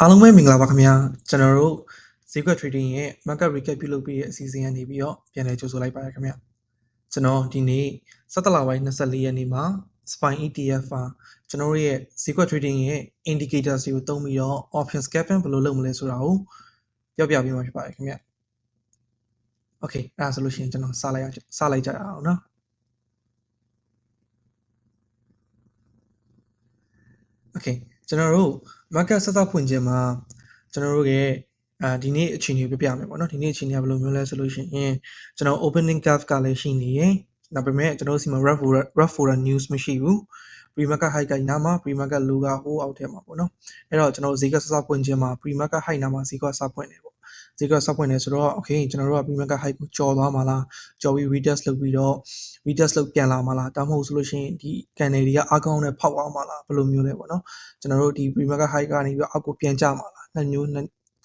အားလုံးပဲမင်္ဂလာပါခင်ဗျာကျွန်တော်တို့ဈေးကွက် trading ရဲ့ market recap ပြုလုပ်ပေးရဲ့အစီအစဉ်ကနေပြီးတော့ပြန်လည်ကြိုဆိုလိုက်ပါရခင်ဗျာကျွန်တော်ဒီနေ့17လပိုင်း24ရက်နေ့မှာ spine ETF မှာကျွန်တော်တို့ရဲ့ဈေးကွက် trading ရဲ့ indicators တွေကိုသုံးပြီးတော့ option scalping ဘယ်လိုလုပ်မလဲဆိုတာကိုပြောပြပေးမှာဖြစ်ပါတယ်ခင်ဗျာ okay အဲ့ဒါဆိုလို့ရှိရင်ကျွန်တော်စလိုက်ရစလိုက်ကြရအောင်နော် okay ကျွန်တော်တို့ market ဆက်သက်ဖွင့်ခြင်းမှာကျွန်တော်တို့ရဲ့အာဒီနေ့အခြေအနေကိုပြပြမယ်ပေါ့နော်ဒီနေ့အခြေအနေကဘယ်လိုမျိုးလဲဆိုလို့ရှိရင်ကျွန်တော် opening curve ကလည်းရှိနေရင်ဒါပေမဲ့ကျွန်တော်တို့စီမှာ rough for rough for news မရှိဘူး pre market high ကနားမှာ pre market low ကဟိုးအောက်ထဲမှာပေါ့နော်အဲ့တော့ကျွန်တော်ဈေးကဆက်ဆက်ဖွင့်ခြင်းမှာ pre market high နားမှာဈေးကဆက်ဖွင့်နေပေါ့ ဈေးကဆက်ဖွင့်နေဆိုတော့ okay ကျွန်တော်တို့က pre market high ကိုကြော်သွားမှာလားကြော်ပြီး retest လုပ်ပြီးတော့ retest လုပ်ပြန်လာမှာလားဒါမှမဟုတ်ဆိုလို့ရှိရင်ဒီ candle တွေကအကောင်းနဲ့ဖောက်အောင်မှာလားဘယ်လိုမျိုးလဲပေါ့နော်ကျွန်တော်တို့ဒီ pre market high ကနေပြီးအောက်ကိုပြန်ကျမှာလားနှစ်မျိုး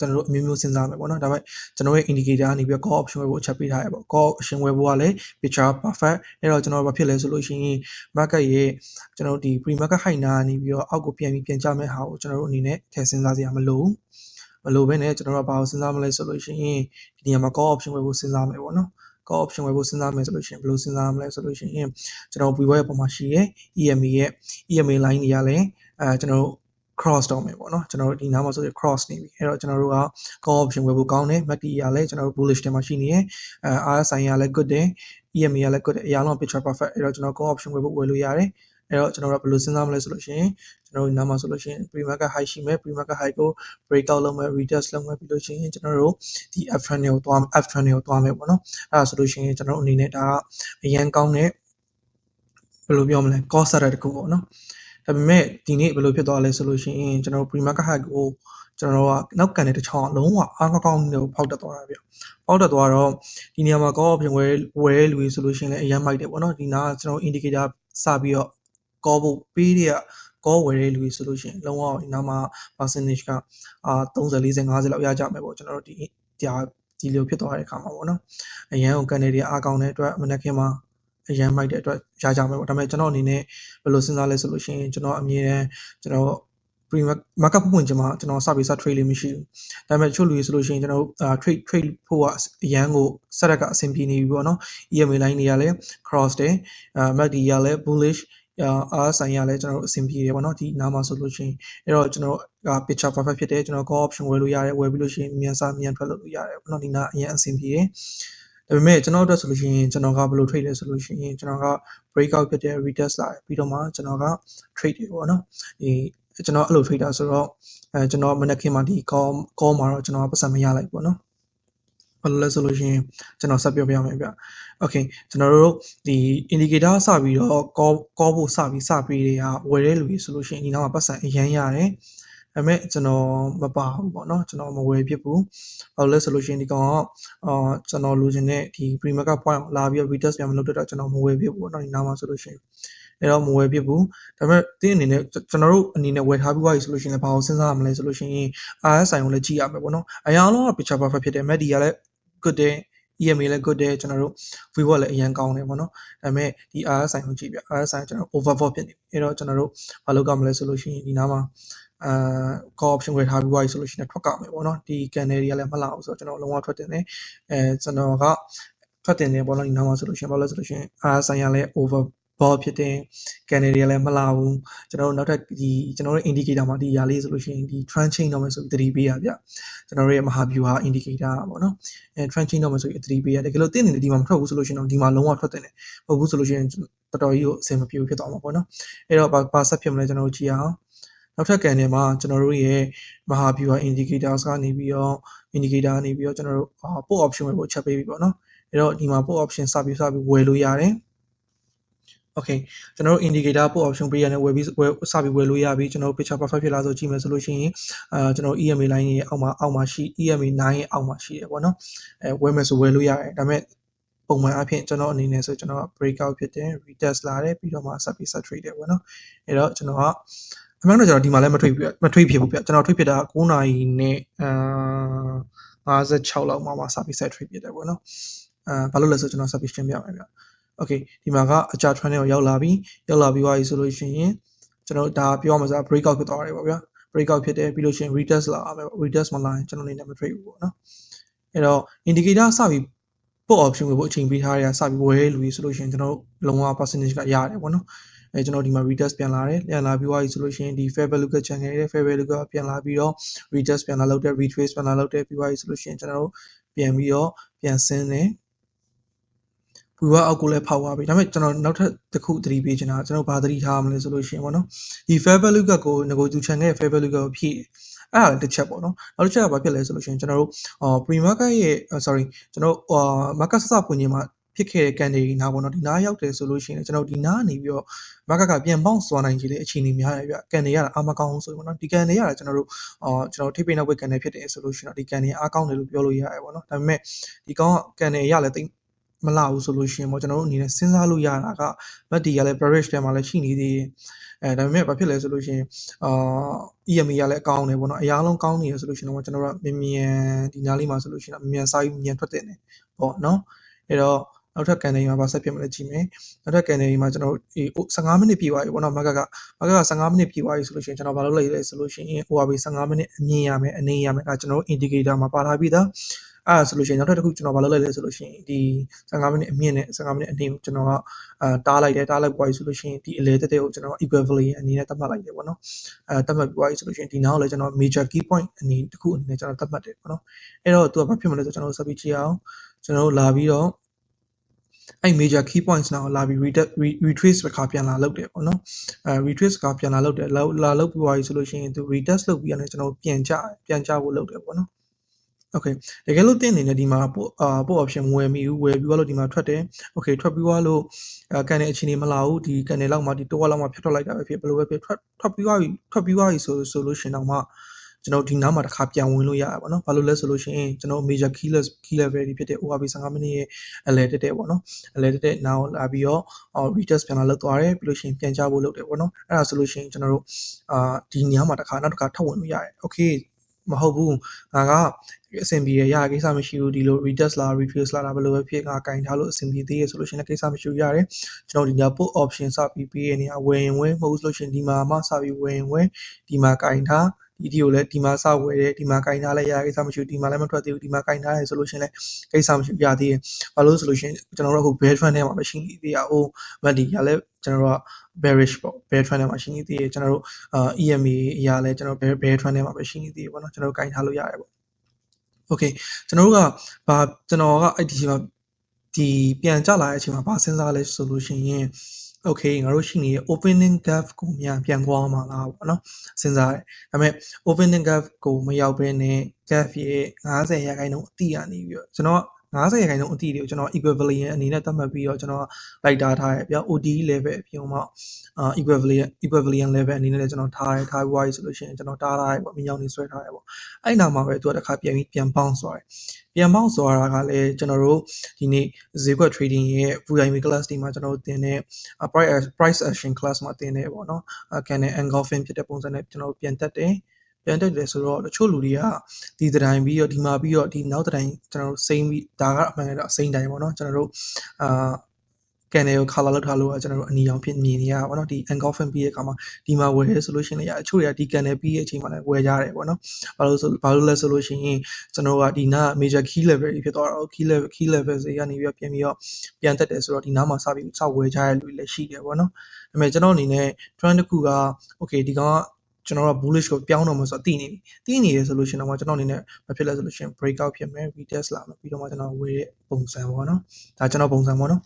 ကျွန်တော်တို့အမျိုးမျိုးစဉ်းစားမယ်ပေါ့နော်ဒါပေမဲ့ကျွန်တော်ရဲ့ indicator ကနေပြီး call option ဝယ်ဖို့အချက်ပေးထားရပေါ့ call option ဝယ်ဖို့ကလည်း picture perfect အဲ့တော့ကျွန်တော်ဘာဖြစ်လဲဆိုလို့ရှိရင် market ရဲ့ကျွန်တော်တို့ဒီ pre market high နာကနေပြီးတော့အောက်ကိုပြန်ပြီးပြန်ကျမဲ့ဟာကိုကျွန်တော်တို့အနေနဲ့ထည့်စဉ်းစားစရာမလိုဘူး မလိုဘဲနဲ့ကျွန်တော်တို့ဘာကိုစဉ်းစားမလဲဆိုလို့ရှိရင်ဒီနေရာမှာ call option ဝယ်ဖို့စဉ်းစားမယ်ပေါ့နော် call option ဝယ်ဖို့စဉ်းစားမယ်ဆိုလို့ရှိရင်ဘယ်လိုစဉ်းစားမလဲဆိုလို့ရှိရင်ကျွန်တော် VWAP ရဲ့ပုံမှာရှိရဲ့ EMA ရဲ့ EMA line တွေကလည်းအဲကျွန်တော်တို့ cross တော့မယ်ပေါ့နော်ကျွန်တော်တို့ဒီနားမှာဆိုရင် cross နေပြီအဲ့တော့ကျွန်တော်တို့က call option ဝယ်ဖို့ကောင်းတယ် MACD ကလည်းကျွန်တော်တို့ bullish ထဲမှာရှိနေရယ်အဲ RSI ကလည်း good တယ် EMA ကလည်း good တယ်အရာလုံး picture perfect အဲ့တော့ကျွန်တော် call option ဝယ်ဖို့ဝယ်လို့ရတယ် အဲ့တော့ကျွန်တော်တို့ဘယ်လိုစဉ်းစားမလဲဆိုလို့ရှိရင်ကျွန်တော်တို့နားမှာဆိုလို့ရှိရင် pre market high ရှိမယ် pre market high ကို breakout လုပ်မယ် retest လုပ်မယ်ပြီးလို့ရှိရင်ကျွန်တော်တို့ဒီ F trend ကိုသွား F trend ကိုသွားမယ်ပေါ့နော်အဲ့ဒါဆိုလို့ရှိရင်ကျွန်တော်တို့အနေနဲ့ဒါကအရန်ကောင်းတဲ့ဘယ်လိုပြောမလဲ cost setter တခုပေါ့နော်ဒါပေမဲ့ဒီနေ့ဘယ်လိုဖြစ်သွားလဲဆိုလို့ရှိရင်ကျွန်တော်တို့ pre market high ကိုကျွန်တော်တို့ကနောက်ကန်တဲ့တစ်ချောင်းလုံးဝအားကောင်းနေဖောက်တက်သွားတာဗျဖောက်တက်သွားတော့ဒီနေရာမှာ call option ဝယ်ဝယ်လူဆိုလို့ရှိရင်လည်းအရန်မိုက်တယ်ပေါ့နော်ဒီနာကကျွန်တော် indicator စပြီးတော့ call ဖို့ပေးတဲ့ call ဝယ်တဲ့လူဆိုလို့ရှိရင်လုံးဝဒီနားမှာ percentage ကအာ30 40 50လောက်ရကြမယ်ပေါ့ကျွန်တော်တို့ဒီဒါဒီလိုဖြစ်သွားတဲ့အခါမှာပေါ့နော်အရန်ကိုကန်နေတွေအားကောင်းတဲ့အတွက်မနက်ခင်းမှာအရန်မိုက်တဲ့အတွက်ရကြမယ်ပေါ့ဒါပေမဲ့ကျွန်တော်အနေနဲ့ဘယ်လိုစဉ်းစားလဲဆိုလို့ရှိရင်ကျွန်တော်အမြဲတမ်းကျွန်တော် pre market ဖွင့်ချင်မှာကျွန်တော်စပြီးစ trade လေးမရှိဘူးဒါပေမဲ့ချို့လူတွေဆိုလို့ရှိရင်ကျွန်တော် trade trade ဖို့ကအရန်ကိုစက်ကအဆင်ပြေနေပြီပေါ့နော် EMA line တွေကလည်း cross တယ်အဲ MACD ကလည်း bullish အာဆိုင်ရလဲကျွန်တော်တို့အဆင်ပြေရပါတော့ဒီနားမှာဆိုလို့ရှိရင်အဲ့တော့ကျွန်တော်က picture perfect ဖြစ်တယ်ကျွန်တော် call option ဝယ်လို့ရတယ်ဝယ်ပြီးလို့ရှိရင်မြန်စားမြန်ထွက်လို့ရတယ်ပေါ့နော်ဒီနားအရင်အဆင်ပြေတယ်ဒါပေမဲ့ကျွန်တော်တို့ဆိုလို့ရှိရင်ကျွန်တော်ကဘယ်လို trade လဲဆိုလို့ရှိရင်ကျွန်တော်က breakout ဖြစ်တဲ့ retest လာပြီးတော့မှကျွန်တော်က trade တွေပေါ့နော်ဒီကျွန်တော်အဲ့လို trader ဆိုတော့အဲကျွန်တော်မနက်ခင်းမှာဒီ call call မှာတော့ကျွန်တော်ပတ်စံမရလိုက်ပေါ့နော် ဘာလို့လဲဆိုလို့ရှိရင်ကျွန်တော်ဆက်ပြောပြရမယ်ဗျ။ Okay ကျွန်တော်တို့ဒီ indicator စပြီးတော့ call call ဖို့စပြီးစပြီးတွေကဝယ်တဲ့လူတွေဆိုလို့ရှိရင်ဒီနောက်မှာပတ်စံအရန်ရတယ်။ဒါပေမဲ့ကျွန်တော်မပါဘူးပေါ့နော်ကျွန်တော်မဝယ်ဖြစ်ဘူး။ဘာလို့လဲဆိုလို့ရှိရင်ဒီကောင်ကအာကျွန်တော်လိုချင်တဲ့ဒီ premier က point လာပြီးတော့ retest ပြန်မလုပ်တော့ကျွန်တော်မဝယ်ဖြစ်ဘူးပေါ့နော်ဒီနောက်မှာဆိုလို့ရှိရင်အဲ့တော့မဝယ်ဖြစ်ဘူးဒါပေမဲ့တင်းအနေနဲ့ကျွန်တော်တို့အနေနဲ့ဝယ်ထားပြီးသွားပြီဆိုလို့ရှိရင်လည်းဘာလို့စဉ်းစားရမလဲဆိုလို့ရှိရင် RSI ကိုလည်းကြည့်ရမယ်ပေါ့နော်အရင်လုံးက picture perfect ဖြစ်တယ် MACD ကလည်း good တယ် EMA လည်း good တယ်ကျွန်တော်တို့ VWAP လည်းအရင်ကောင်းတယ်ပေါ့နော်ဒါပေမဲ့ဒီ RSI ကိုကြည့်ပြ RSI ကျွန်တော် overbought ဖြစ်နေပြီအဲ့တော့ကျွန်တော်တို့မလုပ်ကြမလဲဆိုလို့ရှိရင်ဒီနားမှာအာ call option ဝယ်ထားပြီးသွားပြီဆိုလို့ရှိရင်ထွက်ကမယ်ပေါ့နော်ဒီ candle တွေကလည်းမလာဘူးဆိုတော့ကျွန်တော်လုံးဝထွက်တင်တယ်အဲကျွန်တော်ကထွက်တင်တယ်ပေါ့နော်ဒီနားမှာဆိုလို့ရှိရင်ဘာလို့လဲဆိုလို့ရှိရင် RSI ကလည်း over ဘောဖြစ်တယ်ကန်နေတွေလည်းမလာဘူးကျွန်တော်တို့နောက်ထပ်ဒီကျွန်တော်တို့ indicator မှာဒီຢာလေးဆိုလို့ရှိရင်ဒီ trend chain တော့မယ်ဆိုပြီးသတိပေးရဗျကျွန်တော်တို့ရဲ့မဟာ view ဟာ indicator ပေါ့နော်အဲ trend chain တော့မယ်ဆိုပြီးသတိပေးရတကယ်လို့တင်းနေတယ်ဒီမှာမထွက်ဘူးဆိုလို့ရှိရင်တော့ဒီမှာလုံးဝထွက်တင်တယ်မဟုတ်ဘူးဆိုလို့ရှိရင်တော်တော်ကြီးကိုအဆင်မပြေဘူးဖြစ်သွားမှာပေါ့နော်အဲ့တော့ဘာဆက်ဖြစ်မလဲကျွန်တော်တို့ကြည့်အောင်နောက်ထပ်ကန်ထဲမှာကျွန်တော်တို့ရဲ့မဟာ view indicators ကနေပြီးတော့ indicator ကနေပြီးတော့ကျွန်တော်တို့ put option ပဲပို့ချက်ပေးပြီပေါ့နော်အဲ့တော့ဒီမှာ put option စပြီးစပြီးဝယ်လို့ရတယ် okay ကျွန်တော်တို့ indicator put option ပေးရတဲ့ဝယ်ပြီးဝယ်စပြီးဝယ်လို့ရပြီကျွန်တော်တို့ picture perfect ဖြစ်လာဆိုကြည့်မယ်ဆိုလို့ရှိရင်အာကျွန်တော် EMA line ရဲ့အောက်မှာအောက်မှာရှိ EMA 9ရဲ့အောက်မှာရှိတယ်ပေါ့နော်အဲဝယ်မယ်ဆိုဝယ်လို့ရတယ်ဒါပေမဲ့ပုံမှန်အဖြစ်ကျွန်တော်အနေနဲ့ဆိုကျွန်တော် breakout ဖြစ်တယ် retest လာတယ်ပြီးတော့မှ sub set trade တယ်ပေါ့နော်အဲ့တော့ကျွန်တော်ကအမှန်တော့ကျွန်တော်ဒီမှာလည်းမထွေးမထွေးဖြစ်ဘူးပြကျွန်တော်ထွေးဖြစ်တာ9နာရီနဲ့အာ56လောက်မှမှ sub set trade ဖြစ်တယ်ပေါ့နော်အာဘာလို့လဲဆိုကျွန်တော် subscription ပြရမယ်ဗျ okay ဒီမှာကအကြာ trend ကိုရောက်လာပြီရောက်လာပြီးသွားပြီဆိုလို့ရှိရင်ကျွန်တော်ဒါပြောမှဆို breakout ဖြစ်သွားတယ်ပေါ့ဗျာ breakout ဖြစ်တယ်ပြီးလို့ရှိရင် retest လာမယ်ပေါ့ retest မလာရင်ကျွန်တော်အနေနဲ့မ trade ဘူးပေါ့နော်အဲ့တော့ indicator စပြီး put option ကိုအချိန်ပေးထားရစပြီးဝယ်လူကြီးဆိုလို့ရှိရင်ကျွန်တော်တို့လုံးဝ percentage ကရတယ်ပေါ့နော်အဲကျွန်တော်ဒီမှာ retest ပြန်လာတယ်ပြန်လာပြီးသွားပြီဆိုလို့ရှိရင်ဒီ fair value က channel ရဲ့ fair value ကပြန်လာပြီးတော့ retest ပြန်လာလုပ်တယ် retrace ပြန်လာလုပ်တယ်ပြီးသွားပြီဆိုလို့ရှိရင်ကျွန်တော်တို့ပြန်ပြီးတော့ပြန်ဆင်းတယ် ဘူဝအောက်ကိုလည်းဖောက်သွားပြီဒါပေမဲ့ကျွန်တော်နောက်ထပ်တစ်ခုသတိပေးချင်တာကျွန်တော်ဘာသတိထားမလဲဆိုလို့ရှိရင်ပေါ့နော်ဒီ fair value ကကိုငကိုသူ channel ရဲ့ fair value ကိုဖြည့်အဲ့ဒါတစ်ချက်ပေါ့နော်နောက်တစ်ချက်ကဘာဖြစ်လဲဆိုလို့ရှိရင်ကျွန်တော်တို့အာ pre-market ရဲ့ sorry ကျွန်တော်အာ market စစပွင့်ခြင်းမှာဖြစ်ခဲ့တဲ့ကန်တွေနားပေါ့နော်ဒီနားရောက်တယ်ဆိုလို့ရှိရင်ကျွန်တော်ဒီနားနေပြီးတော့ market ကပြန်ပေါင်းသွားနိုင်ခြင်းလေအခြေအနေများတယ်ဗျကန်တွေရတာအားမကောင်းဘူးဆိုရင်ပေါ့နော်ဒီကန်တွေရတာကျွန်တော်တို့အာကျွန်တော်ထိပ်ပိတ်နောက်ဘက်ကန်တွေဖြစ်တယ်ဆိုလို့ရှိရင်တော့ဒီကန်တွေအားကောင်းတယ်လို့ပြောလို့ရတယ်ပေါ့နော်ဒါပေမဲ့ဒီကောင်ကကန်တွေရလဲတိတ် မလာဘူးဆိုလို့ရှိရင်ပေါ့ကျွန်တော်တို့အနေနဲ့စဉ်းစားလို့ရတာကမက်ဒီကလည်း bearish ထဲမှာလည်းရှိနေသေးတယ်အဲဒါပေမဲ့ဘာဖြစ်လဲဆိုလို့ရှိရင်အာ EMA ကလည်းကောင်းတယ်ပေါ့နော်အရားလုံးကောင်းနေရဆိုလို့ရှိရင်တော့ကျွန်တော်တို့ကမြင်မြန်ဒီနားလေးမှာဆိုလို့ရှိရင်တော့မြင်မြန်စားပြီးမြန်ထွက်တဲ့နေပေါ့နော်အဲ့တော့ နောက်ထပ်ကန်နေမှာပါဆက်ပြမလဲကြည့်မယ်နောက်ထပ်ကန်နေမှာကျွန်တော်တို့ဒီ15မိနစ်ပြည့်သွားပြီပေါ့နော်မကကမကက15မိနစ်ပြည့်သွားပြီဆိုလို့ရှိရင်ကျွန်တော်ဘာလုပ်လိုက်လဲဆိုလို့ရှိရင် ORB 15မိနစ်အမြင်ရမယ်အနေရမယ်အဲကျွန်တော်တို့ indicator မှာပါထားပြီးသားအဲ့ဒါဆိုလို့ရှိရင်နောက်ထပ်တစ်ခုကျွန်တော်ဘာလုပ်လိုက်လဲဆိုလို့ရှိရင်ဒီ15မိနစ်အမြင့်နဲ့15မိနစ်အနည်းကိုကျွန်တော်ကအာတားလိုက်တယ်တားလိုက်ပွားပြီဆိုလို့ရှိရင်ဒီအလဲတက်တဲ့ကိုကျွန်တော် equivalent အနေနဲ့သတ်မှတ်လိုက်တယ်ပေါ့နော်အဲသတ်မှတ်ပွားပြီဆိုလို့ရှိရင်ဒီနောက်လည်းကျွန်တော် major key point အနေတစ်ခုအနေနဲ့ကျွန်တော်သတ်မှတ်တယ်ပေါ့နော်အဲ့တော့သူကဘာဖြစ်မလဲဆိုကျွန်တော်ဆက်ပြီးကြည့်အောင်ကျွန်တော်တို့လာပြီးတော့ အဲ့ major key points နာကိုလာပြီး retrace တစ်ခါပြန်လာလုပ်တယ်ပေါ့နော်အဲ retrace ကပြန်လာလုပ်တယ်လာလာလုပ်ပြီးသွားပြီဆိုလို့ရှိရင်သူ retest လုပ်ပြီးရတယ်ကျွန်တော်ပြန်ကြပြန်ကြဖို့လုပ်တယ်ပေါ့နော် okay တကယ်လို့တင်းနေနေဒီမှာပို့အာပို့ option ဝယ်မိဘူးဝယ်ပြီးတော့ဒီမှာထွက်တယ် okay ထွက်ပြီးသွားလို့အဲကန်တဲ့အချိန်ကြီးမလာဘူးဒီကန်တဲ့လောက်မှဒီတော့လောက်မှဖြတ်ထွက်လိုက်တာပဲဖြစ်ဘယ်လိုပဲဖြစ်ထွက်ထွက်ပြီးသွားပြီထွက်ပြီးသွားပြီဆိုဆိုလို့ရှင်တော့မှ ကျွန်တော်ဒီနားမှာတစ်ခါပြန်ဝင်လို့ရတာပေါ့နော်ဘာလို့လဲဆိုလို့ရှိရင်ကျွန်တော် major key less key level တွေဖြစ်တဲ့ ORB 15မိနစ်ရဲ့အလဲတက်တဲ့ပေါ့နော်အလဲတက်တဲ့နောက်လာပြီးတော့ retest ပြန်လာလောက်သွားတယ်ပြီးလို့ရှိရင်ပြန်ကြဖို့လုပ်တယ်ပေါ့နော်အဲ့ဒါဆိုလို့ရှိရင်ကျွန်တော်တို့အာဒီညမှာတစ်ခါနောက်တစ်ခါထပ်ဝင်လို့ရတယ် okay မဟုတ်ဘူးငါကအဆင်ပြေရရကိစ္စမရှိဘူးဒီလို retest လာ retrace လာတာဘယ်လိုပဲဖြစ်ငါကင်ထားလို့အဆင်ပြေသေးရဆိုလို့ရှိရင်ကိစ္စမရှိဘူးရတယ်ကျွန်တော်ဒီည put option စပြီးပေးရနေရဝယ်ရင်ဝယ်မဟုတ်လို့ရှိရင်ဒီမှာမှစပြီးဝယ်ရင်ဝယ်ဒီမှာကင်ထား ဒီဒီကိုလည်းဒီမှာစဝယ်တယ်ဒီမှာကင်ထားလဲရကိစ္စမရှိဘူးဒီမှာလည်းမထွက်သေးဘူးဒီမှာကင်ထားတယ်ဆိုလို့ရှိရင်လည်းကိစ္စမရှိရသေးတယ်ဘာလို့ဆိုလို့ရှိရင်ကျွန်တော်တို့အခု bear trend ထဲမှာပဲရှိနေသေးရအိုးမတ်ဒီကလည်းကျွန်တော်တို့က bearish ပေါ့ bear trend ထဲမှာရှိနေသေးတယ်ကျွန်တော်တို့အာ EMA အရာလဲကျွန်တော် bear bear trend ထဲမှာပဲရှိနေသေးတယ်ပေါ့နော်ကျွန်တော်တို့ကင်ထားလို့ရတယ်ပေါ့ okay ကျွန်တော်တို့ကဘာကျွန်တော်ကအဲ့ဒီမှာဒီပြန်ကြလာတဲ့အချိန်မှာဘာစဉ်းစားလဲဆိုလို့ရှိရင် okay ငါတို့ရှိနေတဲ့ opening gap ကိုမြန်ပြန်သွားမှာလားပေါ့နော်စဉ်းစားတယ်ဒါပေမဲ့ opening gap ကိုမရောက်ဘဲနဲ့ gap ရဲ့90ရာခိုင်နှုန်းအတိရနေပြီးတော့ကျွန်တော် 90ရာခိုင်နှုန်းအတိတွေကိုကျွန်တော် equivalent အနေနဲ့သတ်မှတ်ပြီးတော့ကျွန်တော်လိုက်တာထားရပြ ODE level အပြင်မှာအာ equivalent equivalent level အနေနဲ့လည်းကျွန်တော်ထားရထားပြီးွားပြီဆိုလို့ရှိရင်ကျွန်တော်တားထားရပေါ့မြောင်းနေဆွဲထားရပေါ့အဲ့နောက်မှာပဲသူကတစ်ခါပြန်ပြီးပြန်ပေါင်းသွားတယ်ပြန်ပေါင်းသွားတာကလည်းကျွန်တော်တို့ဒီနေ့ဈေးကွက် trading ရဲ့ VIP class ဒီမှာကျွန်တော်တို့သင်တဲ့ price price action class မှာသင်တယ်ပေါ့နော်အဲ candle engulfing ဖြစ်တဲ့ပုံစံနဲ့ကျွန်တော်ပြန်တက်တယ် ပြန်တက်တယ်ဆိုတော့တချို့လူတွေကဒီတိုင်းပြီးတော့ဒီမှာပြီးတော့ဒီနောက်တိုင်းကျွန်တော်တို့စိမ့်ပြီးဒါကအမှန်ကတော့စိမ့်တိုင်းပေါ့နော်ကျွန်တော်တို့အာကန်နယ်ကို color လောက်ထားလို့ကျွန်တော်တို့အနီရောင်ဖြစ်မြင်နေရပါတော့ဒီ engulfing ပြီးတဲ့အခါမှာဒီမှာဝယ်ရဲဆိုလို့ရှိရင်လည်းအချို့တွေကဒီကန်နယ်ပြီးရဲ့အချိန်မှာလည်းဝယ်ကြတယ်ပေါ့နော်ဘာလို့ဆိုဘာလို့လဲဆိုလို့ရှိရင်ကျွန်တော်ကဒီနား major key level တွေဖြစ်သွားတော့ key level key level တွေကနေပြီးတော့ပြန်ပြီးတော့ပြန်တက်တယ်ဆိုတော့ဒီနားမှာစပြီးစဝယ်ကြရတဲ့လူတွေလည်းရှိတယ်ပေါ့နော်ဒါပေမဲ့ကျွန်တော်အနေနဲ့ trend တစ်ခုက okay ဒီကောင်က ကျွန်တော်တို့ bullish ကိုပြောင်းတော့မှဆိုတော့တည်နေပြီတည်နေရဆိုလို့ရှိရင်တော့ကျွန်တော်အနေနဲ့မဖြစ်လဲဆိုလို့ရှိရင် breakout ဖြစ်မယ် retest လာမယ်ပြီးတော့မှကျွန်တော်ဝယ်တဲ့ပုံစံပေါ့နော်ဒါကျွန်တော်ပုံစံပေါ့နော်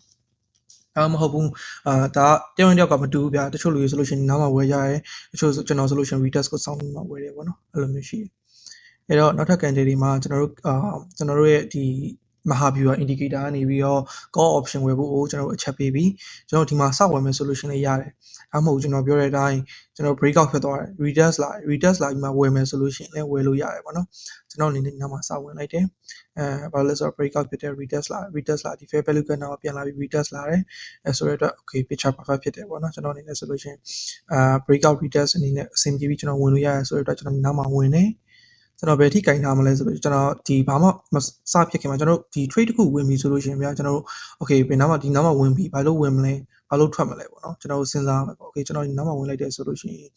အဲမဟုတ်ဘူးအာဒါတယောက်တယောက်ကမတူဘူးဗျာတချို့လူတွေဆိုလို့ရှိရင်နားမှာဝယ်ကြရဲတချို့ကျွန်တော်ဆိုလို့ရှိရင် retest ကိုစောင့်ပြီးမှဝယ်တယ်ပေါ့နော်အဲ့လိုမျိုးရှိတယ်အဲ့တော့နောက်ထပ် candle တွေမှာကျွန်တော်တို့အာကျွန်တော်တို့ရဲ့ဒီ မဟာဗျူဟာ indicator ကနေပြီးတော့ call option ဝယ်ဖို့ကိုကျွန်တော်တို့အချက်ပေးပြီးကျွန်တော်ဒီမှာစဝယ်မယ်ဆိုလို့ရှိရင်လည်းရတယ်။အမဟုတ်ကျွန်တော်ပြောတဲ့အတိုင်းကျွန်တော် breakout ဖြစ်သွားတယ် retest လာ retest လာပြီးမှဝယ်မယ်ဆိုလို့ရှိရင်လည်းဝယ်လို့ရတယ်ပေါ့နော်။ကျွန်တော်အနေနဲ့ညမှာစဝင်လိုက်တယ်။အဲဘာလို့လဲဆိုတော့ breakout ဖြစ်တဲ့ retest လာ retest လာဒီ fair value ကတော့ပြန်လာပြီး retest လာတယ်။အဲဆိုရတော့ okay picture perfect ဖြစ်တယ်ပေါ့နော်။ကျွန်တော်အနေနဲ့ဆိုလို့ရှိရင်အာ breakout retest အနေနဲ့အဆင်ပြေပြီးကျွန်တော်ဝင်လို့ရတယ်ဆိုတော့ကျွန်တော်ညမှာဝင်တယ်။ ကျွန်တော်ဘယ်ထိကင်ထားမလဲဆိုတော့ကျွန်တော်ဒီဘာမှမစဖြစ်ခင်မှာကျွန်တော်ဒီ trade တစ်ခုဝင်ပြီဆိုလို့ရှိရင်ဗျာကျွန်တော်တို့ okay ဘယ်နားမှာဒီနားမှာဝင်ပြီဘာလို့ဝင်မလဲဘာလို့ထွက်မလဲပေါ့နော်ကျွန်တော်တို့စဉ်းစားရမယ်ပေါ့ okay ကျွန်တော်ဒီနားမှာဝင်လိုက်တယ်ဆိုလို့ရှိရင်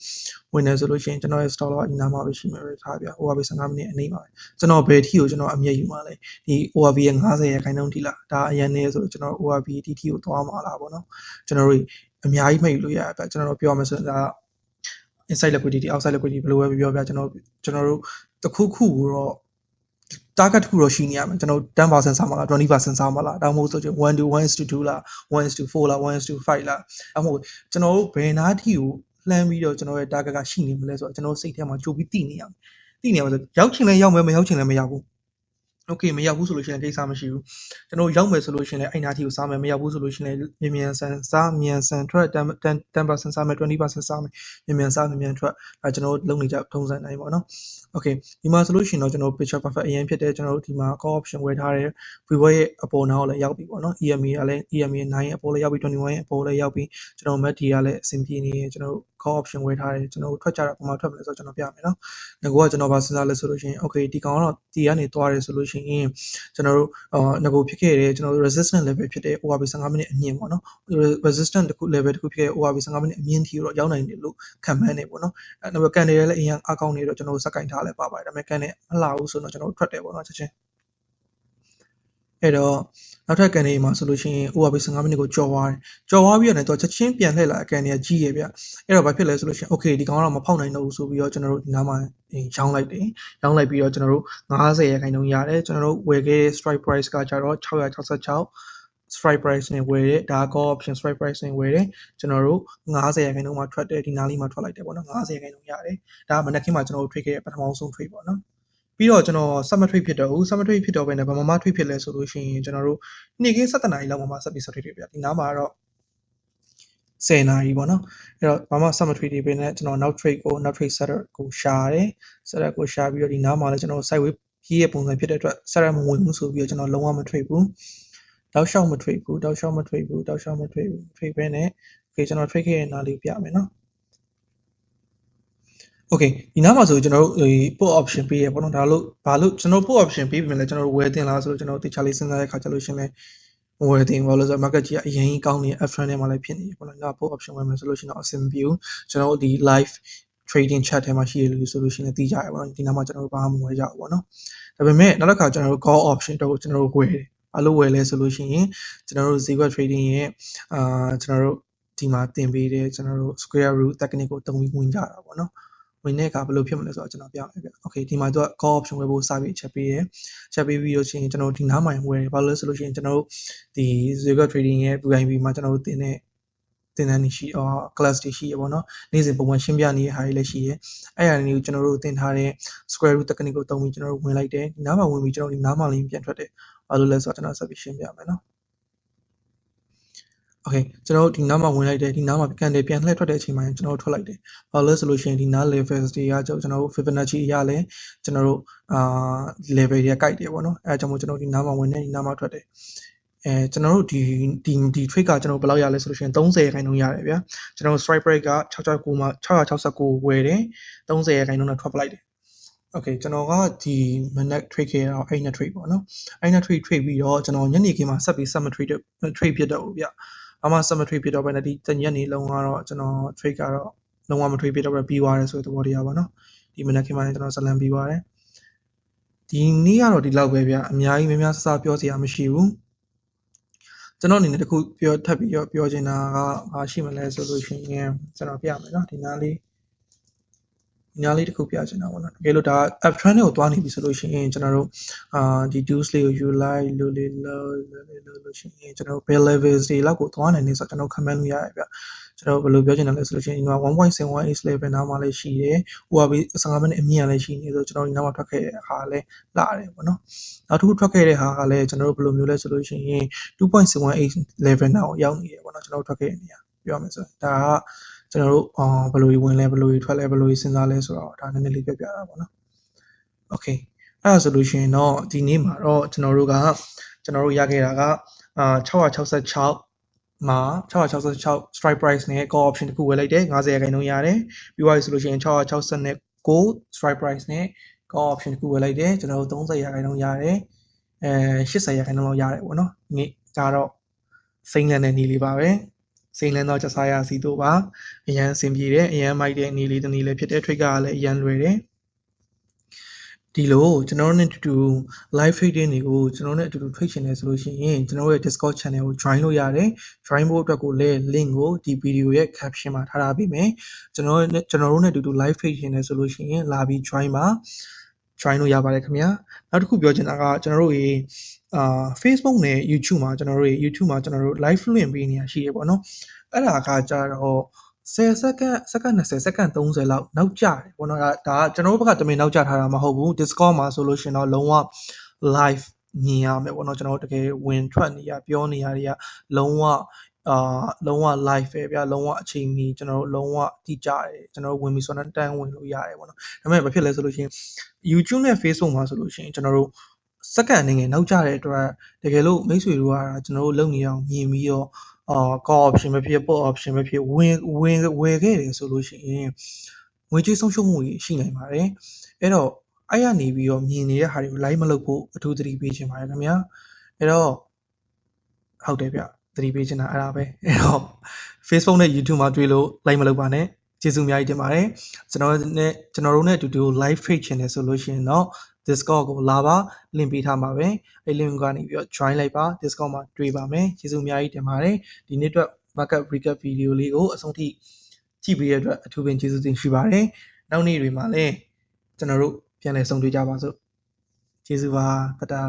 ဝင်တယ်ဆိုလို့ရှိရင်ကျွန်တော်ရဲ့ stop loss ဒီနားမှာပဲရှိမယ်ပဲထားပြ ORB 15မိနစ်အနည်းပါပဲကျွန်တော်ဘယ်ထီကိုကျွန်တော်အမြတ်ယူမှာလဲဒီ ORB ရဲ့90ရာခိုင်နှုန်းထိလားဒါအရင်နေဆိုတော့ကျွန်တော် ORB ဒီထီကိုသွားမှာလားပေါ့နော်ကျွန်တော်တို့အများကြီးမှတ်ယူလို့ရပြကျွန်တော်တို့ပြောမယ်ဆိုရင်ဒါ inside liquidity outside liquidity ဘယ်လိုပဲပြောပြကျွန်တော်ကျွန်တော်တို့ တစ်ခုခုကိုတော့ target တစ်ခုတော့ရှိနေရမယ်ကျွန်တော်10%စားမလား20%စားမလားဒါမှမဟုတ်ဆိုရင်1 to 1 to 2လား1 to 4လား1 to 5လားအဲ့မဟုတ်ကျွန်တော်တို့ဘယ်နာထိကိုလှမ်းပြီးတော့ကျွန်တော်ရဲ့ target ကရှိနေမလဲဆိုတော့ကျွန်တော်စိတ်ထဲမှာကြိုပြီးသိနေရမယ်သိနေရမှာဆိုရောက်ချင်လဲရောက်မယ်မရောက်ချင်လဲမရောက်ဘူး โอเคမရောက်ဘူးဆိုလို့ရှိရင်ကိစ္စမရှိဘူးကျွန်တော်ရောက်မယ်ဆိုလို့ရှိရင်လည်းအဲ့နာတီကိုစားမယ်မရောက်ဘူးဆိုလို့ရှိရင်လည်းမြန်မြန်ဆန်စားမြန်ဆန်ထွက်10% စားမယ်20%စားမယ်မြန်မြန်စားမြန်မြန်ထွက်အဲကျွန်တော်တို့လုပ်နေကြထုံးစံတိုင်းပေါ့နော်โอเคဒီမှာဆိုလို့ရှိရင်တော့ကျွန်တော် picture perfect အရင်ဖြစ်တယ်ကျွန်တော်တို့ဒီမှာ call option ဝယ်ထားတယ် vivo ရဲ့အပေါ်နောက်လည်းရောက်ပြီပေါ့နော် EMA ကလည်း EMA 9အပေါ်လည်းရောက်ပြီ21ရဲ့အပေါ်လည်းရောက်ပြီကျွန်တော် MACD ကလည်းအဆင်ပြေနေကျွန်တော် call option ဝယ်ထားတယ်ကျွန်တော်ထွက်ကြတာပုံမှန်ထွက်မလဲဆိုတော့ကျွန်တော်ပြမယ်နော်ငါကကျွန်တော်ဗာစဉ်းစားလဲဆိုလို့ရှိရင် okay ဒီကောင်ကတော့ဒီကနေသွားတယ်ဆိုလို့ရှိရင် ရင်ကျွန်တော်တို့အာငကိုဖြစ်ခဲ့တယ်ကျွန်တော်တို့ resistance level ဖြစ်တဲ့ ORB 15မိနစ်အမြင့်ပေါ့နော် resistance တစ်ခု level တစ်ခုဖြစ်တဲ့ ORB 15မိနစ်အမြင့်ထိတော့ရောက်နိုင်တယ်လို့ခံမှန်းနေပေါ့နော်အဲနောက်ကန်တယ်လည်းအရင်အကောင့်နေတော့ကျွန်တော်တို့စက်ကင်ထားလဲပါပါတယ်ဒါပေမဲ့ကန်တယ်မလာဘူးဆိုတော့ကျွန်တော်တို့ထွက်တယ်ပေါ့နော်ချက်ချင်း အဲ့တော့နောက်ထပ်ကန်တွေမှာဆိုလို့ရှိရင် ORB 15မိနစ်ကိုကြော်သွားတယ်ကြော်သွားပြီးတော့ချက်ချင်းပြန်လှည့်လာကန်တွေကကြီးရပြအဲ့တော့ဘာဖြစ်လဲဆိုလို့ရှိရင် okay ဒီကောင်ကတော့မဖောက်နိုင်တော့ဘူးဆိုပြီးတော့ကျွန်တော်တို့ဒီနားမှာရောင်းလိုက်တယ်ရောင်းလိုက်ပြီးတော့ကျွန်တော်တို့90ရာခိုင်နှုန်းရတယ်ကျွန်တော်တို့ဝယ်ခဲ့တဲ့ strike price ကကျတော့666 strike price နဲ့ဝယ်တယ်ဒါ call option strike price နဲ့ဝယ်တယ်ကျွန်တော်တို့90ရာခိုင်နှုန်းမှာထွက်တယ်ဒီနားလေးမှာထွက်လိုက်တယ်ပေါ့နော်90ရာခိုင်နှုန်းရတယ်ဒါကမနက်ခင်းမှာကျွန်တော်တို့ trade ခဲ့တဲ့ပထမဆုံး trade ပေါ့နော် ပြီးတော့ကျွန်တော် summer trade ဖြစ်တော့ဦး summer trade ဖြစ်တော့ပဲねဗမာမ trade ဖြစ်လဲဆိုလို့ရှိရင်ကျွန်တော်တို့နေ့ကင်း7နာရီလောက်မှာဆက်ပြီး trade ပြဒီနားမှာတော့10နာရီပေါ့နော်အဲ့တော့ဘာမှ summer trade တွေပဲねကျွန်တော်နောက် trade ကိုနောက် trade setter ကိုရှာတယ် setter ကိုရှာပြီးတော့ဒီနားမှာလည်းကျွန်တော် sideways ကြီးရဲ့ပုံစံဖြစ်တဲ့အတွက် setter မဝင်ဘူးဆိုပြီးတော့ကျွန်တော်လုံးဝမ trade ဘူးတောက်လျှောက်မ trade ဘူးတောက်လျှောက်မ trade ဘူးတောက်လျှောက်မ trade ဘူး trade ပဲနဲ့ okay ကျွန်တော် trade ခဲ့တဲ့နားလေးပြမယ်နော် okay ဒီနားမှာဆိုကျွန်တော်တို့ဒီ put option ပေးရပေါ့နော်ဒါလို့ဘာလို့ကျွန်တော် put option ပေးပြီလဲကျွန်တော်တို့ဝယ်တင်လားဆိုတော့ကျွန်တော်တေချာလေးစဉ်းစားတဲ့ခါကျလို့ရှင်လဲမဝယ်တင်ဘာလို့ဆိုတော့ market ကြီးကအရင်ကြီးကောင်းနေ F trend ထဲမှာလည်းဖြစ်နေပေါ့နော်ဒါ put option ဝယ်မယ်ဆိုလို့ရှင်တော့အဆင်ပြေဘူးကျွန်တော်တို့ဒီ live trading chat ထဲမှာရှိရလို့ဆိုလို့ရှိရင်သိကြရပါတော့ဒီနားမှာကျွန်တော်တို့ဘာမှမဝယ်ကြဘူးပေါ့နော်ဒါပေမဲ့နောက်တစ်ခါကျွန်တော်တို့ call option တော့ကျွန်တော်တို့ဝယ်တယ်ဘာလို့ဝယ်လဲဆိုလို့ရှိရင်ကျွန်တော်တို့ zero trading ရဲ့အာကျွန်တော်တို့ဒီမှာတင်ပေးတဲ့ကျွန်တော်တို့ square root technique ကိုတုံးပြီးဝင်ကြတာပေါ့နော် ဝင်တဲ့အခါဘယ်လိုဖြစ်မလဲဆိုတော့ကျွန်တော်ပြမယ်ဗျ။ Okay ဒီမှာသူက call option ဝယ်ဖို့စပြီးချက်ပေးရယ်။ချက်ပေးပြီးလို့ရှိရင်ကျွန်တော်ဒီနားမှာဝယ်တယ်။ဘာလို့လဲဆိုလို့ရှိရင်ကျွန်တော်တို့ဒီ zero trading ရဲ့ VIP မှာကျွန်တော်တို့တင်တဲ့တင်တန်းနေရှိအော် class တွေရှိရပေါ့နော်နေ့စဉ်ပုံမှန်ရှင်းပြနေတဲ့ဟာတွေလည်းရှိရအဲ့အရာတွေကိုကျွန်တော်တို့တင်ထားတဲ့ square root technique ကိုသုံးပြီးကျွန်တော်တို့ဝင်လိုက်တယ်ဒီနားမှာဝင်ပြီးကျွန်တော်ဒီနားမှာလေးပြန်ထွက်တယ်ဘာလို့လဲဆိုတော့ကျွန်တော်ဆက်ပြီးရှင်းပြမယ်နော် okay ကျွန်တော်တို့ဒီနားမှာဝင်လိုက်တယ်ဒီနားမှာကန်တယ်ပြန်လှည့်ထွက်တဲ့အချိန်မှာကျွန်တော်တို့ထွက်လိုက်တယ်ဘာလို့လဲဆိုလို့ရှိရင်ဒီနား levels တွေကကျွန်တော်တို့ Fibonacci ရလဲကျွန်တော်တို့အာ level တွေကကြိုက်တယ်ပေါ့နော်အဲအကြောင်းမို့ကျွန်တော်ဒီနားမှာဝင်တယ်ဒီနားမှာထွက်တယ်အဲကျွန်တော်တို့ဒီဒီဒီ trade ကကျွန်တော်ဘယ်လောက်ရလဲဆိုလို့ရှိရင်30ခိုင်နှုန်းရတယ်ဗျာကျွန်တော် strike break က669မှာ669ဝယ်တယ်30ခိုင်နှုန်းနဲ့ထွက်ပလိုက်တယ် okay ကျွန်တော်ကဒီ manet trade ခဲ့တော့အဲ့ net trade ပေါ့နော်အဲ့ net trade trade ပြီးတော့ကျွန်တော်ညနေခင်းမှာဆက်ပြီး sub trade trade ဖြစ်တော့ဗျ ဘာမှ summer trade ဖြစ်တော့ပဲနဲ့ဒီတညက်နေလုံးကတော့ကျွန်တော် trade ကတော့လုံးဝမ trade ဖြစ်တော့ပဲပြီးသွားတယ်ဆိုတဲ့သဘောတရားပါနော်ဒီမနက်ခင်းမှလည်းကျွန်တော်ဇလန်ပြီးသွားတယ်ဒီနေ့ကတော့ဒီလောက်ပဲဗျအများကြီးများများဆဆပြောစရာမရှိဘူးကျွန်တော်အနေနဲ့တခုပြောထပ်ပြီးပြောချင်တာကဘာရှိမလဲဆိုလို့ရှိရင်ကျွန်တော်ပြမယ်နော်ဒီနားလေး ညာလေးတစ်ခုပြချင်တာပေါ့နော်တကယ်လို့ဒါ app trend ကိုသွားနေပြီဆိုလို့ရှိရင်ကျွန်တော်တို့အာဒီ dues လေးကိုယူလိုက်လို့လေးလို့လို့လို့ရှိရင်ကျွန်တော်တို့ bill levels တွေလောက်ကိုသွားနိုင်နေဆိုတော့ကျွန်တော် comment လုပ်ရတယ်ဗျကျွန်တော်ဘယ်လိုပြောချင်တယ်လဲဆိုလို့ရှိရင်ဒီမှာ1.71 level နားမှာလည်းရှိတယ်။ ORB 15မိနစ်အမြင့်လည်းရှိနေဆိုကျွန်တော်ဒီနားမှာထွက်ခဲ့တဲ့ဟာလည်းလာတယ်ပေါ့နော်။နောက်တစ်ခုထွက်ခဲ့တဲ့ဟာကလည်းကျွန်တော်တို့ဘယ်လိုမျိုးလဲဆိုလို့ရှိရင်2.78 level နားကိုရောက်နေတယ်ပေါ့နော်ကျွန်တော်တို့ထွက်ခဲ့တဲ့နေရာပြောရမယ်ဆိုဒါက ကျွန်တော်တို့အာဘယ်လိုဝင်လဲဘယ်လိုထွက်လဲဘယ်လိုစဉ်းစားလဲဆိုတော့ဒါနည်းနည်းလေးပြပြတာပေါ့နော်။ Okay အဲ့ဒါဆိုလို့ရှိရင်တော့ဒီနေ့မှာတော့ကျွန်တော်တို့ကကျွန်တော်တို့ရခဲ့တာကအာ666မှာ666 strike price နဲ့ call option တခုဝယ်လိုက်တယ်90ရာခိုင်နှုန်းရတယ်ပြီးသွားပြီဆိုလို့ရှိရင်669 strike price နဲ့ call option တခုဝယ်လိုက်တယ်ကျွန်တော်တို့30ရာခိုင်နှုန်းရတယ်အဲ80ရာခိုင်နှုန်းလောက်ရတယ်ပေါ့နော်ဒီနေ့ဒါတော့စိမ့်လန်တဲ့နေလေးပါပဲ စိန်လန်းသောချက်စားရစီတို့ပါအရန်အဆင်ပြေတယ်အရန်မိုက်တဲ့အနေလေးတစ်နည်းလေးဖြစ်တဲ့ trade ကလည်းအရန်လွယ်တယ်ဒီလိုကျွန်တော်တို့နဲ့အတူတူ live trading တွေကိုကျွန်တော်တို့နဲ့အတူတူ trade ချင်တယ်ဆိုလို့ရှိရင်ကျွန်တော်တို့ရဲ့ Discord channel ကို join လုပ်ရတယ် join ဖို့အတွက်ကိုလည်း link ကိုဒီ video ရဲ့ caption မှာထားထားပေးမယ်ကျွန်တော်တို့ကျွန်တော်တို့နဲ့အတူတူ live trade ချင်တယ်ဆိုလို့ရှိရင်လာပြီး join ပါ join လို့ရပါတယ်ခင်ဗျာနောက်တစ်ခုပြောချင်တာကကျွန်တော်တို့ရေ အာ Facebook နဲ့ YouTube မှာကျွန်တော်တို့ရေ YouTube မှာကျွန်တော်တို့ live လွှင့်ပေးနေရရှိရပေါ့နော်အဲ့ဒါကကြတော့10စက္ကန့်စက္ကန့်20စက္ကန့်30လောက်နောက်ကျတယ်ပေါ့နော်ဒါဒါကကျွန်တော်တို့ဘက်ကတမင်နောက်ကျထားတာမဟုတ်ဘူး Discord မှာဆိုလို့ရှိရင်တော့လုံးဝ live မြင်ရမယ်ပေါ့နော်ကျွန်တော်တို့တကယ်ဝင်ထွက်နေရပြောနေရတွေကလုံးဝအာလုံးဝ live ပဲဗျာလုံးဝအချိန်မီကျွန်တော်တို့လုံးဝတိကျတယ်ကျွန်တော်တို့ဝင်ပြီးဆိုတော့တန်းဝင်လို့ရတယ်ပေါ့နော်ဒါပေမဲ့ဘာဖြစ်လဲဆိုလို့ရှိရင် YouTube နဲ့ Facebook မှာဆိုလို့ရှိရင်ကျွန်တော်တို့ စက္ကန့်အနေငယ်နောက်ကျတဲ့အတွက်တကယ်လို့မိတ်ဆွေတို့ကကျွန်တော်တို့လုံနေအောင်မြင်ပြီးတော့အာ call option ပဲဖြစ် put option ပဲဖြစ်ဝင်ဝင်ဝယ်ခဲ့တယ်ဆိုလို့ရှိရင်ငွေကြေးဆုံးရှုံးမှုတွေရှိနိုင်ပါတယ်အဲ့တော့အဲ့ရနေပြီးတော့မြင်နေတဲ့ဟာတွေကို live မလုပ်ဖို့အထူးသတိပေးချင်ပါတယ်ခင်ဗျာအဲ့တော့ဟုတ်တယ်ဗျသတိပေးချင်တာအဲ့ဒါပဲအဲ့တော့ Facebook နဲ့ YouTube မှာတွေ့လို့ live မလုပ်ပါနဲ့ကျေးဇူးအများကြီးတင်ပါတယ်ကျွန်တော်နဲ့ကျွန်တော်တို့နဲ့အတူတူ live trade ချင်တယ်ဆိုလို့ရှိရင်တော့ Discord ကိုလာပါ link ပေးထားပါပဲအဲ့ link ကနေပြီးတော့ join လိုက်ပါ Discord မှာတွေ့ပါမယ်ကျေးဇူးအများကြီးတင်ပါတယ်ဒီနေ့အတွက် market recap video လေးကိုအဆုံးထိကြည့်ပေးရတဲ့အတွက်အထူးပင်ကျေးဇူးတင်ရှိပါတယ်နောက်နေ့တွေမှာလည်းကျွန်တော်တို့ပြန်လည်ဆုံတွေ့ကြပါစို့ကျေးဇူးပါတတာ